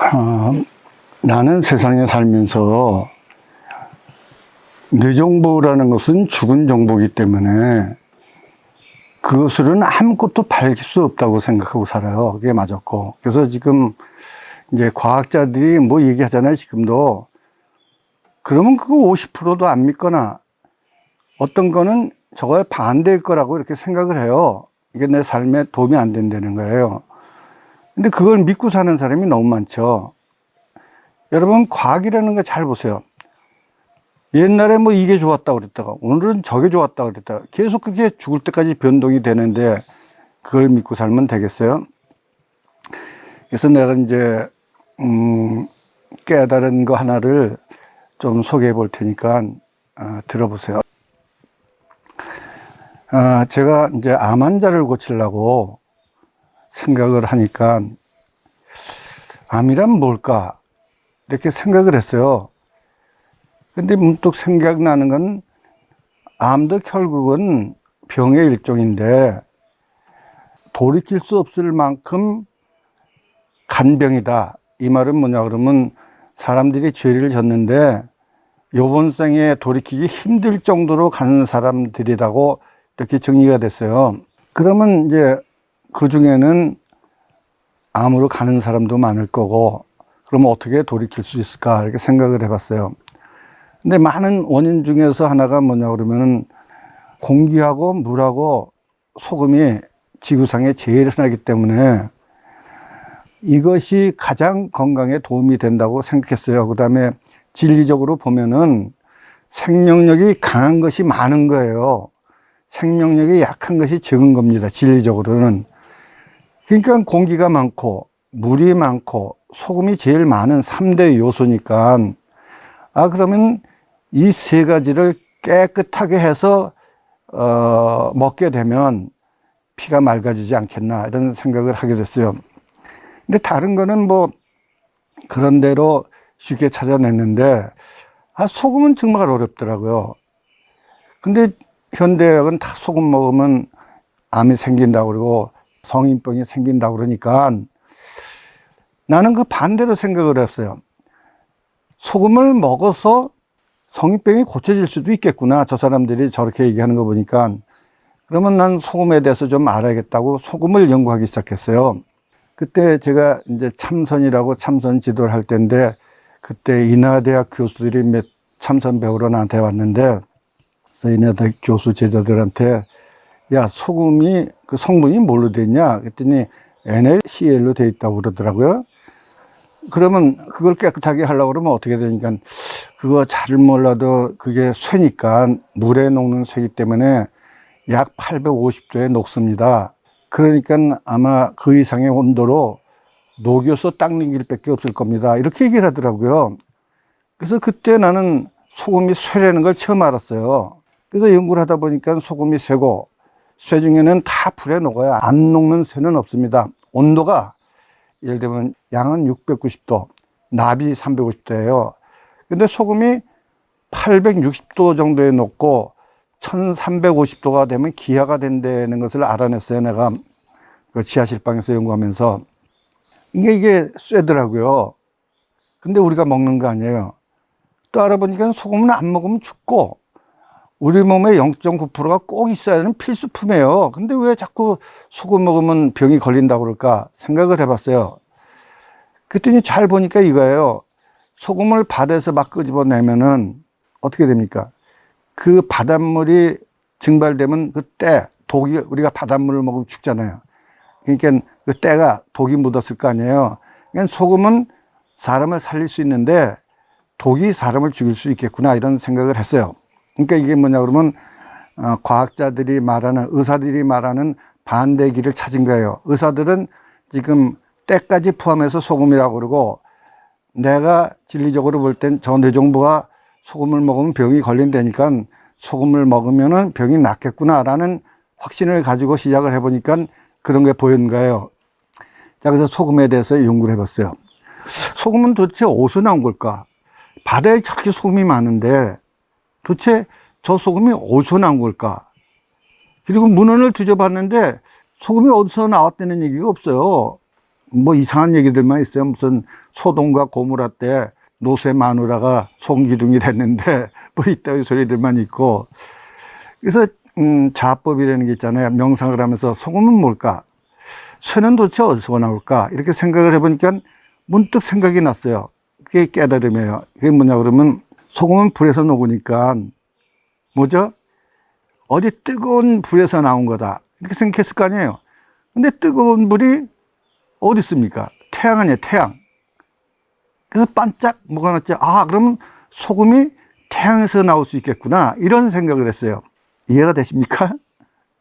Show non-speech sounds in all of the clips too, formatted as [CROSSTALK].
어, 나는 세상에 살면서 뇌정보라는 것은 죽은 정보이기 때문에 그것으로는 아무것도 밝힐 수 없다고 생각하고 살아요. 그게 맞았고. 그래서 지금 이제 과학자들이 뭐 얘기하잖아요. 지금도. 그러면 그거 50%도 안 믿거나 어떤 거는 저거에 반대일 거라고 이렇게 생각을 해요. 이게 내 삶에 도움이 안 된다는 거예요. 근데 그걸 믿고 사는 사람이 너무 많죠. 여러분, 과학이라는 거 잘 보세요. 옛날에 뭐 이게 좋았다고 그랬다가, 오늘은 저게 좋았다고 그랬다가, 계속 그게 죽을 때까지 변동이 되는데, 그걸 믿고 살면 되겠어요? 그래서 내가 이제, 음, 깨달은 거 하나를 좀 소개해 볼 테니까, 아, 들어보세요. 아, 제가 이제 암 환자를 고치려고 생각을 하니까 암이란 뭘까? 이렇게 생각을 했어요. 근데 문득 생각나는 건 암도 결국은 병의 일종인데 돌이킬 수 없을 만큼 간병이다. 이 말은 뭐냐 그러면 사람들이 죄를 졌는데 요번 생에 돌이키기 힘들 정도로 가는 사람들이라고 이렇게 정리가 됐어요. 그러면 이제 그 중에는 암으로 가는 사람도 많을 거고, 그러면 어떻게 돌이킬 수 있을까? 이렇게 생각을 해봤어요. 근데 많은 원인 중에서 하나가 뭐냐 그러면은 공기하고 물하고 소금이 지구상에 제일 흔하기 때문에 이것이 가장 건강에 도움이 된다고 생각했어요. 그 다음에 진리적으로 보면은 생명력이 강한 것이 많은 거예요. 생명력이 약한 것이 적은 겁니다. 진리적으로는. 그러니까 공기가 많고 물이 많고 소금이 제일 많은 3대 요소니까 아 그러면 이 세 가지를 깨끗하게 해서 어, 먹게 되면 피가 맑아지지 않겠나 이런 생각을 하게 됐어요. 근데 다른 거는 뭐 그런 대로 쉽게 찾아냈는데 아 소금은 정말 어렵더라고요. 근데 현대학은 다 소금 먹으면 암이 생긴다고 그러고 성인병이 생긴다고 그러니까 나는 그 반대로 생각을 했어요. 소금을 먹어서 성인병이 고쳐질 수도 있겠구나. 저 사람들이 저렇게 얘기하는 거 보니까. 그러면 난 소금에 대해서 좀 알아야겠다고 소금을 연구하기 시작했어요. 그때 제가 이제 참선이라고 참선 지도를 할 때인데 그때 인하대학 교수들이 몇 참선 배우러 나한테 왔는데 인하대학 교수 제자들한테 야 소금이 그 성분이 뭘로 돼 있냐 그랬더니 NaCl로 돼 있다고 그러더라고요. 그러면 그걸 깨끗하게 하려고 그러면 어떻게 되니까 그거 잘 몰라도 그게 쇠니까 물에 녹는 쇠기 때문에 약 850도에 녹습니다. 그러니까 아마 그 이상의 온도로 녹여서 닦는 길밖에 없을 겁니다. 이렇게 얘기를 하더라고요. 그래서 그때 나는 소금이 쇠라는 걸 처음 알았어요. 그래서 연구를 하다 보니까 소금이 쇠고 쇠 중에는 다 불에 녹아요. 안 녹는 쇠는 없습니다. 온도가 예를 들면 양은 690도, 납이 350도예요. 근데 소금이 860도 정도에 녹고 1350도가 되면 기하가 된다는 것을 알아냈어요. 내가 그 지하실방에서 연구하면서. 이게, 이게 쇠더라고요. 근데 우리가 먹는 거 아니에요. 또 알아보니까 소금은 안 먹으면 죽고 우리 몸에 0.9%가 꼭 있어야 하는 필수품이에요. 근데 왜 자꾸 소금 먹으면 병이 걸린다고 그럴까 생각을 해봤어요. 그랬더니 잘 보니까 이거예요. 소금을 바다에서 막 끄집어내면은 어떻게 됩니까? 그 바닷물이 증발되면 그 때, 독이, 우리가 바닷물을 먹으면 죽잖아요. 그러니까 그 때가 독이 묻었을 거 아니에요. 그러니까 소금은 사람을 살릴 수 있는데 독이 사람을 죽일 수 있겠구나 이런 생각을 했어요. 그러니까 이게 뭐냐 그러면 어, 과학자들이 말하는 의사들이 말하는 반대 길을 찾은 거예요. 의사들은 지금 때까지 포함해서 소금이라고 그러고 내가 진리적으로 볼 땐 저 뇌정부가 소금을 먹으면 병이 걸린다니까 소금을 먹으면은 병이 낫겠구나라는 확신을 가지고 시작을 해보니까 그런 게 보이는 거예요. 자, 그래서 소금에 대해서 연구를 해봤어요. 소금은 도대체 어디서 나온 걸까? 바다에 저렇게 소금이 많은데 도대체 저 소금이 어디서 나온 걸까? 그리고 문헌을 뒤져봤는데 소금이 어디서 나왔다는 얘기가 없어요. 뭐 이상한 얘기들만 있어요. 무슨 소동과 고무라 때 노새 마누라가 송기둥이 됐는데 [LAUGHS] 뭐 이따위 소리들만 있고 그래서 음, 자법이라는 게 있잖아요. 명상을 하면서 소금은 뭘까? 쇠는 도대체 어디서 나올까? 이렇게 생각을 해보니까 문득 생각이 났어요. 그게 깨달음이에요. 그게 뭐냐 그러면 소금은 불에서 녹으니까 뭐죠? 어디 뜨거운 불에서 나온 거다. 이렇게 생각했을 거 아니에요. 근데 뜨거운 불이 어디 있습니까? 태양 아니에요, 태양. 그래서 반짝 뭐가 났죠? 아, 그러면 소금이 태양에서 나올 수 있겠구나. 이런 생각을 했어요. 이해가 되십니까?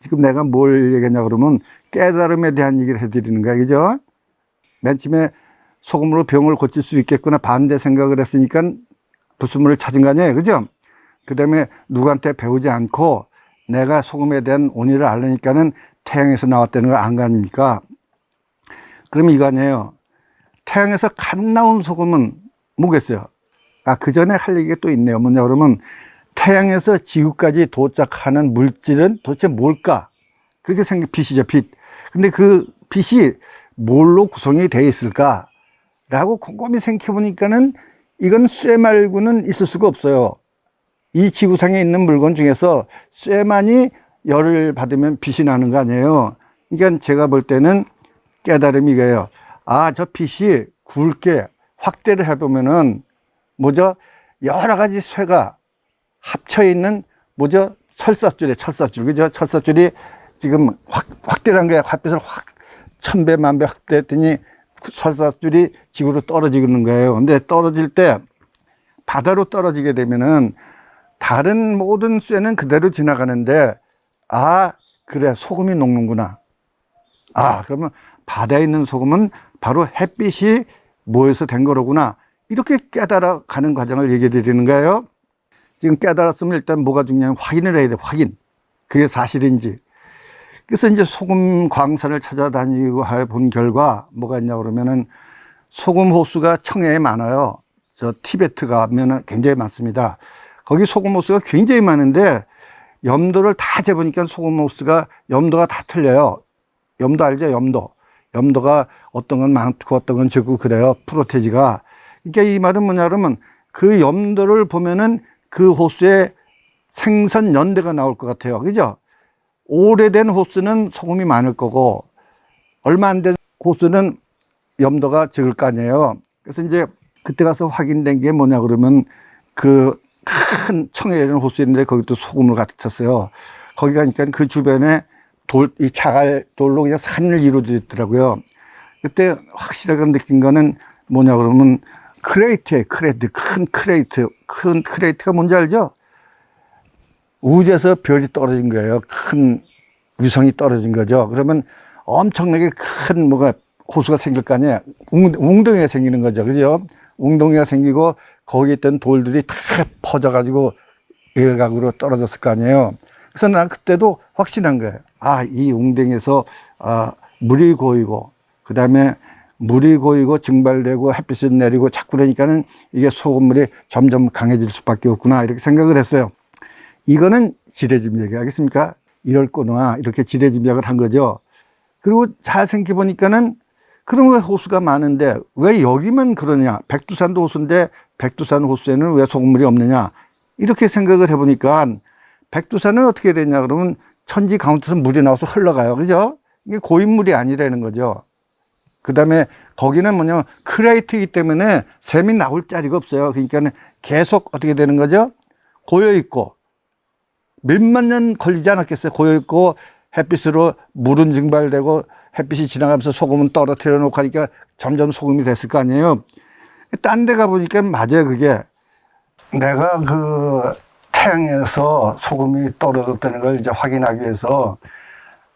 지금 내가 뭘 얘기했냐 그러면 깨달음에 대한 얘기를 해드리는 거야. 그죠? 맨 처음에 소금으로 병을 고칠 수 있겠구나. 반대 생각을 했으니까 불순물을 찾은 거 아니에요. 그죠? 그 다음에 누구한테 배우지 않고 내가 소금에 대한 원리를 알려니까는 태양에서 나왔다는 걸안거 아닙니까? 그럼 이거 아니에요. 태양에서 갓 나온 소금은 뭐겠어요? 아, 그 전에 할 얘기가 또 있네요. 뭐냐 그러면 태양에서 지구까지 도착하는 물질은 도대체 뭘까? 그렇게 생각, 빛이죠, 빛. 근데 그 빛이 뭘로 구성이 되어 있을까? 라고 곰곰이 생각해 보니까는 이건 쇠 말고는 있을 수가 없어요. 이 지구상에 있는 물건 중에서 쇠만이 열을 받으면 빛이 나는 거 아니에요. 그러니까 제가 볼 때는 깨달음이 이거예요. 아, 저 빛이 굵게 확대를 해보면은 뭐죠? 여러 가지 쇠가 합쳐 있는 뭐죠? 철사줄에 철사줄. 그죠? 철사줄이 지금 확, 확대를 한 거야. 햇빛을 확 천배 만배 확대했더니 그 철사줄이 지구로 떨어지는 거예요. 근데 떨어질 때 바다로 떨어지게 되면은 다른 모든 쇠는 그대로 지나가는데 아 그래 소금이 녹는구나. 아 그러면 바다에 있는 소금은 바로 햇빛이 모여서 된 거로구나. 이렇게 깨달아 가는 과정을 얘기해 드리는 거예요. 지금 깨달았으면 일단 뭐가 중요하면 확인을 해야 돼 확인. 그게 사실인지 그래서 이제 소금 광산을 찾아다니고 해 본 결과 뭐가 있냐 그러면은 소금 호수가 청해에 많아요 저 티베트 가면은 굉장히 많습니다 거기 소금 호수가 굉장히 많은데 염도를 다 재보니까 소금 호수가 염도가 다 틀려요. 염도 알죠? 염도. 염도가 어떤 건 많고 어떤 건 적고 그래요. 프로테지가. 그러니까 이 말은 뭐냐 그러면 그 염도를 보면은 그 호수에 생선 연대가 나올 것 같아요. 그죠? 오래된 호수는 소금이 많을 거고 얼마 안 된 호수는 염도가 적을 거 아니에요. 그래서 이제 그때 가서 확인된 게 뭐냐 그러면 그 큰 청해라는 호수 있는데 거기도 소금을 가득 쳤어요. 거기 가니까 그 주변에 돌, 이 자갈 돌로 그냥 산을 이루어져 있더라고요. 그때 확실하게 느낀 거는 뭐냐 그러면 크레이트에 크레이트, 큰 크레이트, 큰 크레이트가 뭔지 알죠? 우주에서 별이 떨어진 거예요. 큰 위성이 떨어진 거죠. 그러면 엄청나게 큰 뭐가 호수가 생길 거 아니에요. 웅, 웅덩이가 생기는 거죠. 그죠? 웅덩이가 생기고 거기에 있던 돌들이 다 퍼져가지고 외곽으로 떨어졌을 거 아니에요. 그래서 난 그때도 확신한 거예요. 아, 이 웅덩이에서 아, 물이 고이고, 그 다음에 물이 고이고 증발되고 햇빛이 내리고 자꾸 그러니까는 이게 소금물이 점점 강해질 수밖에 없구나 이렇게 생각을 했어요. 이거는 얘기 알겠습니까? 이럴 거나 이렇게 지레짐작을 한 거죠. 그리고 잘 생각해 보니까는 그런 왜 호수가 많은데 왜 여기만 그러냐? 백두산도 호수인데 백두산 호수에는 왜 소금물이 없느냐? 이렇게 생각을 해보니까 백두산은 어떻게 되냐 그러면 천지 가운데서 물이 나와서 흘러가요. 그죠? 이게 고인물이 아니라는 거죠. 그 다음에 거기는 뭐냐면 크레이트이기 때문에 샘이 나올 자리가 없어요. 그러니까 계속 어떻게 되는 거죠? 고여 있고 몇만 년 걸리지 않았겠어요. 고여있고 햇빛으로 물은 증발되고 햇빛이 지나가면서 소금은 떨어뜨려 놓고 하니까 점점 소금이 됐을 거 아니에요. 딴 데 가보니까 맞아요, 그게. 내가 그 태양에서 소금이 떨어졌다는 걸 이제 확인하기 위해서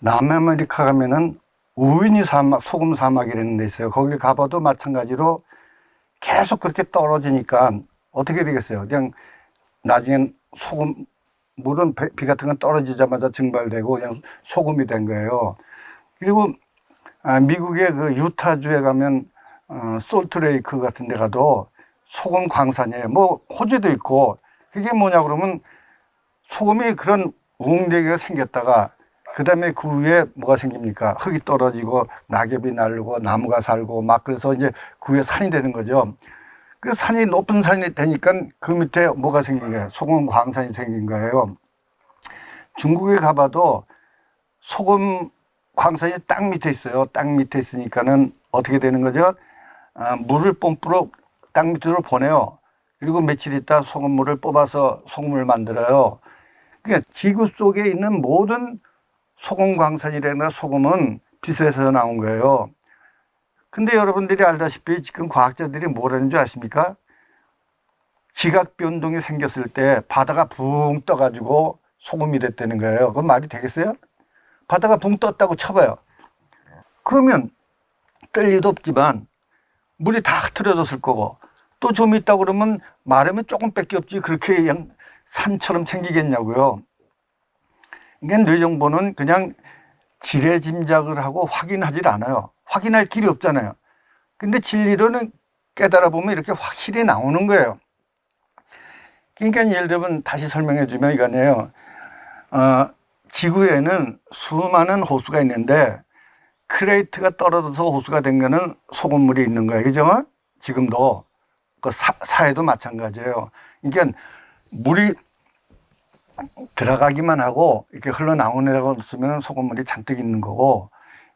남아메리카 가면은 우유니 사막, 소금 사막이라는 데 있어요. 거기 가봐도 마찬가지로 계속 그렇게 떨어지니까 어떻게 되겠어요? 그냥 나중엔 소금, 물은 배- 비 같은 건 떨어지자마자 증발되고 그냥 소금이 된 거예요. 그리고 아, 미국의 그 유타주에 가면 어, 솔트레이크 같은 데 가도 소금 광산이에요. 뭐 호주도 있고 그게 뭐냐 그러면 소금이 그런 웅대기가 생겼다가 그 다음에 그 위에 뭐가 생깁니까? 흙이 떨어지고 낙엽이 날고 나무가 살고 막 그래서 이제 그 위에 산이 되는 거죠. 그 산이 높은 산이 되니까 그 밑에 뭐가 생긴 거예요? 소금 광산이 생긴 거예요. 중국에 가봐도 소금 광산이 땅 밑에 있어요. 땅 밑에 있으니까는 어떻게 되는 거죠? 아, 물을 뽐뿌로 땅 밑으로 보내요. 그리고 며칠 있다 소금물을 뽑아서 소금을 만들어요. 그러니까 지구 속에 있는 모든 소금 광산이라나 소금은 빛에서 나온 거예요. 근데 여러분들이 알다시피 지금 과학자들이 뭐라는 줄 아십니까? 지각 변동이 생겼을 때 바다가 붕 떠가지고 소금이 됐다는 거예요. 그건 말이 되겠어요? 바다가 붕 떴다고 쳐봐요. 그러면 뜰 리도 없지만 물이 다 흐트러졌을 거고 또 좀 있다 그러면 마르면 조금밖에 없지 그렇게 그냥 산처럼 생기겠냐고요. 그러니까 뇌정보는 그냥 지레 짐작을 하고 확인하질 않아요. 확인할 길이 없잖아요. 근데 진리로는 깨달아 보면 이렇게 확실히 나오는 거예요. 그러니까 예를 들면 다시 설명해 주면 이거네요. 어, 지구에는 수많은 호수가 있는데 크레이트가 떨어져서 호수가 된 거는 소금물이 있는 거예요. 그죠? 지금도 그 사, 사회도 마찬가지예요. 그러니까 물이 들어가기만 하고 이렇게 흘러나오는 데가 없으면 소금물이 잔뜩 있는 거고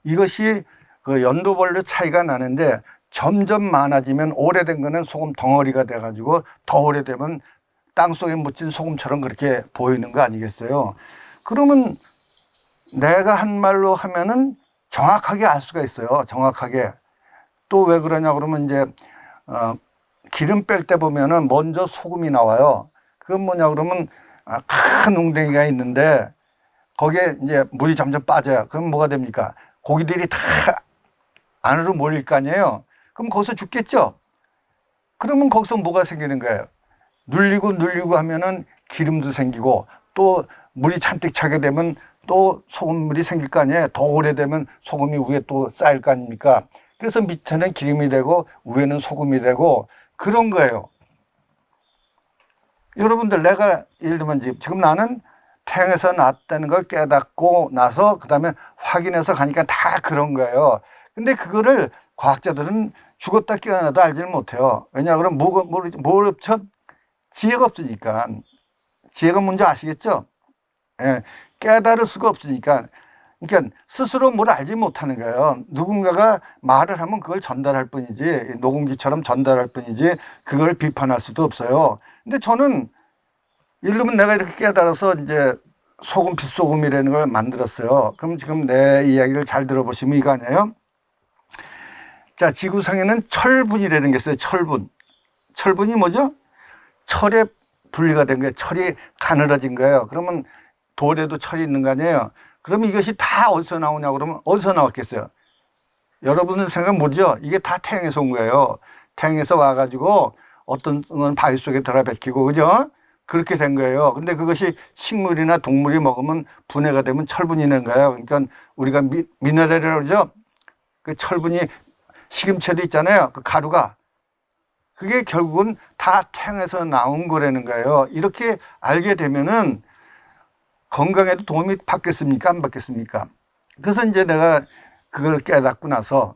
이것이 그 연도별로 차이가 나는데 점점 많아지면 오래된 거는 소금 덩어리가 돼가지고 더 오래되면 땅 속에 묻힌 소금처럼 그렇게 보이는 거 아니겠어요? 그러면 내가 한 말로 하면은 정확하게 알 수가 있어요. 정확하게. 또 왜 그러냐 그러면 이제 어, 기름 뺄 때 보면은 먼저 소금이 나와요. 그건 뭐냐 그러면 아, 큰 웅덩이가 있는데 거기에 이제 물이 점점 빠져요. 그럼 뭐가 됩니까? 고기들이 다 안으로 몰릴 거 아니에요. 그럼 거기서 죽겠죠? 그러면 거기서 뭐가 생기는 거예요? 눌리고 눌리고 하면은 기름도 생기고 또 물이 잔뜩 차게 되면 또 소금물이 생길 거 아니에요. 더 오래되면 소금이 위에 또 쌓일 거 아닙니까? 그래서 밑에는 기름이 되고 위에는 소금이 되고 그런 거예요. 여러분들 내가 예를 들면 지금- 나는 태양에서 났다는 걸 깨닫고 나서 그 다음에 확인해서 가니까 다 그런 거예요. 근데 그거를 과학자들은 죽었다 깨어나도 알지를 못해요. 왜냐 뭐가 뭘, 뭘 없죠? 지혜가 없으니까. 지혜가 뭔지 아시겠죠? 예, 깨달을 수가 없으니까. 그러니까 스스로 뭘 알지 못하는 거예요. 누군가가 말을 하면 그걸 전달할 뿐이지, 녹음기처럼 전달할 뿐이지, 그걸 비판할 수도 없어요. 근데 저는, 들면 내가 이렇게 깨달아서 이제 소금, 빗소금이라는 걸 만들었어요. 그럼 지금 내 이야기를 잘 들어보시면 이거 아니에요? 자, 지구상에는 철분이라는 게 있어요. 철분. 철분이 뭐죠? 철에 분리가 된 거예요. 철이 가늘어진 거예요. 그러면 돌에도 철이 있는 거 아니에요? 그러면 이것이 다 어디서 나오냐 그러면 어디서 나왔겠어요? 여러분은 생각 못죠? 이게 다 태양에서 온 거예요. 태양에서 와가지고 어떤 건 바위 속에 들어 박히고, 그죠? 그렇게 된 거예요. 근데 그것이 식물이나 동물이 먹으면 분해가 되면 철분이 되는 거예요. 그러니까 우리가 미, 미네랄이라고 그러죠? 그 철분이 시금치에도 있잖아요. 그 가루가. 그게 결국은 다 태양에서 나온 거라는 거예요. 이렇게 알게 되면은 건강에도 도움이 받겠습니까? 안 받겠습니까? 그래서 이제 내가 그걸 깨닫고 나서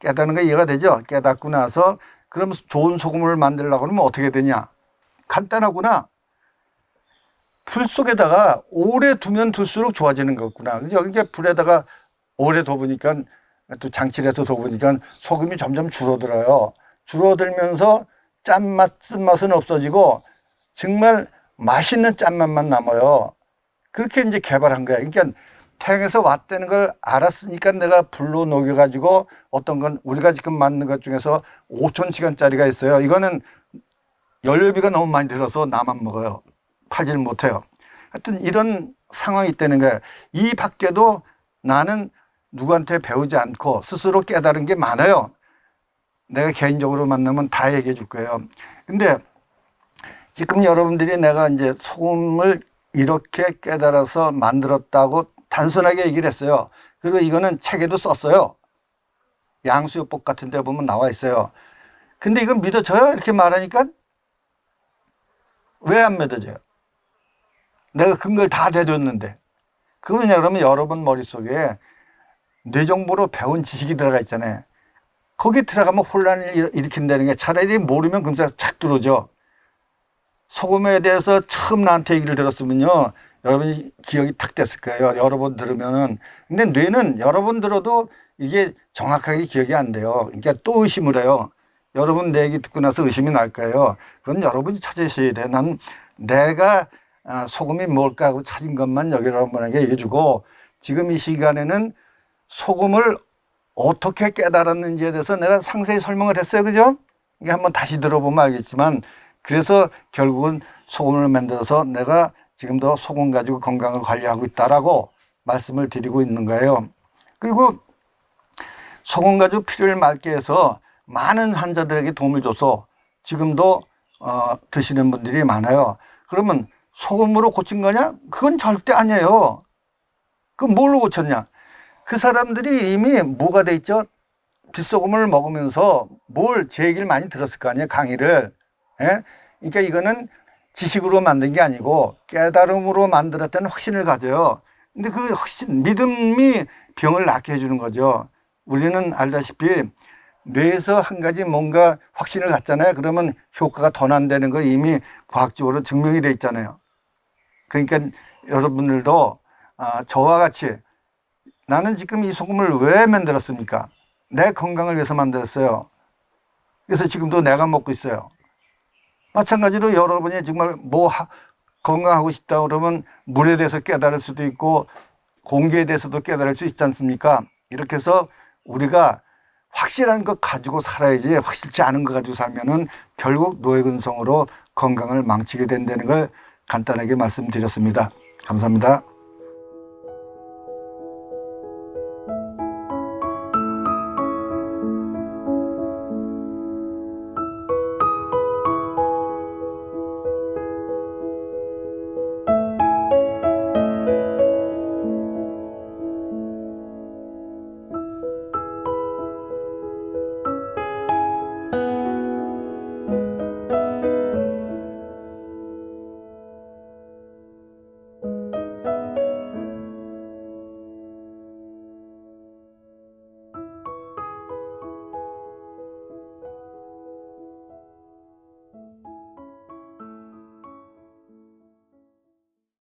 깨닫는 거 이해가 되죠? 깨닫고 나서 그럼 좋은 소금을 만들려고 하면 어떻게 되냐? 간단하구나. 불 속에다가 오래 두면 둘수록 좋아지는 거구나. 그죠? 그러니까 불에다가 오래 둬보니까 또 장치를 해서 둬보니까 소금이 점점 줄어들어요. 줄어들면서 짠맛, 쓴맛은 없어지고 정말 맛있는 짠맛만 남아요. 그렇게 이제 개발한 거야. 그러니까 태양에서 왔다는 걸 알았으니까 내가 불로 녹여가지고 어떤 건 우리가 지금 만든 것 중에서 5천 시간짜리가 있어요. 이거는 연료비가 너무 많이 들어서 나만 먹어요. 팔질 못해요. 하여튼 이런 상황이 있다는 거예요. 이 밖에도 나는 누구한테 배우지 않고 스스로 깨달은 게 많아요. 내가 개인적으로 만나면 다 얘기해 줄 거예요. 근데 지금 여러분들이 내가 이제 소금을 이렇게 깨달아서 만들었다고 단순하게 얘기를 했어요. 그리고 이거는 책에도 썼어요. 양수요법 같은 데 보면 나와 있어요. 근데 이건 믿어져요? 이렇게 말하니까 왜 안 믿어져요? 내가 근거를 다 대줬는데. 그 왜냐 그러면 여러분 머릿속에 뇌정보로 배운 지식이 들어가 있잖아요. 거기 들어가면 혼란을 일- 일으킨다는 게 차라리 모르면 금세 착 들어오죠. 소금에 대해서 처음 나한테 얘기를 들었으면요. 여러분이 기억이 탁 됐을 거예요. 여러 번 들으면은. 근데 뇌는 여러 번 들어도 이게 정확하게 기억이 안 돼요. 그러니까 또 의심을 해요. 여러분 내 얘기 듣고 나서 의심이 날 거예요. 그건 여러분이 찾으셔야 돼. 난 내가 아, 소금이 뭘까 하고 찾은 것만 여러분에게 얘기해 주고 지금 이 시간에는 소금을 어떻게 깨달았는지에 대해서 내가 상세히 설명을 했어요. 그죠? 이게 한번 다시 들어보면 알겠지만 그래서 결국은 소금을 만들어서 내가 지금도 소금 가지고 건강을 관리하고 있다라고 말씀을 드리고 있는 거예요. 그리고 소금 가지고 피를 맑게 해서 많은 환자들에게 도움을 줘서 지금도 어, 드시는 분들이 많아요. 그러면 소금으로 고친 거냐? 그건 절대 아니에요. 그 뭘로 고쳤냐? 그 사람들이 이미 뭐가 돼 있죠? 빗소금을 먹으면서 뭘 제 얘기를 많이 들었을 거 아니에요, 강의를. 예? 그러니까 이거는 지식으로 만든 게 아니고 깨달음으로 만들었다는 확신을 가져요. 근데 그 확신, 믿음이 병을 낫게 해주는 거죠. 우리는 알다시피 뇌에서 한 가지 뭔가 확신을 갖잖아요. 그러면 효과가 더 난다는 거 이미 과학적으로 증명이 돼 있잖아요. 그러니까 여러분들도 아, 저와 같이 나는 지금 이 소금을 왜 만들었습니까? 내 건강을 위해서 만들었어요. 그래서 지금도 내가 먹고 있어요. 마찬가지로 여러분이 정말 뭐 하- 건강하고 싶다 그러면 물에 대해서 깨달을 수도 있고 공기에 대해서도 깨달을 수 있지 않습니까? 이렇게 해서 우리가 확실한 것 가지고 살아야지 확실치 않은 것 가지고 살면은 결국 노예근성으로 건강을 망치게 된다는 걸 간단하게 말씀드렸습니다. 감사합니다.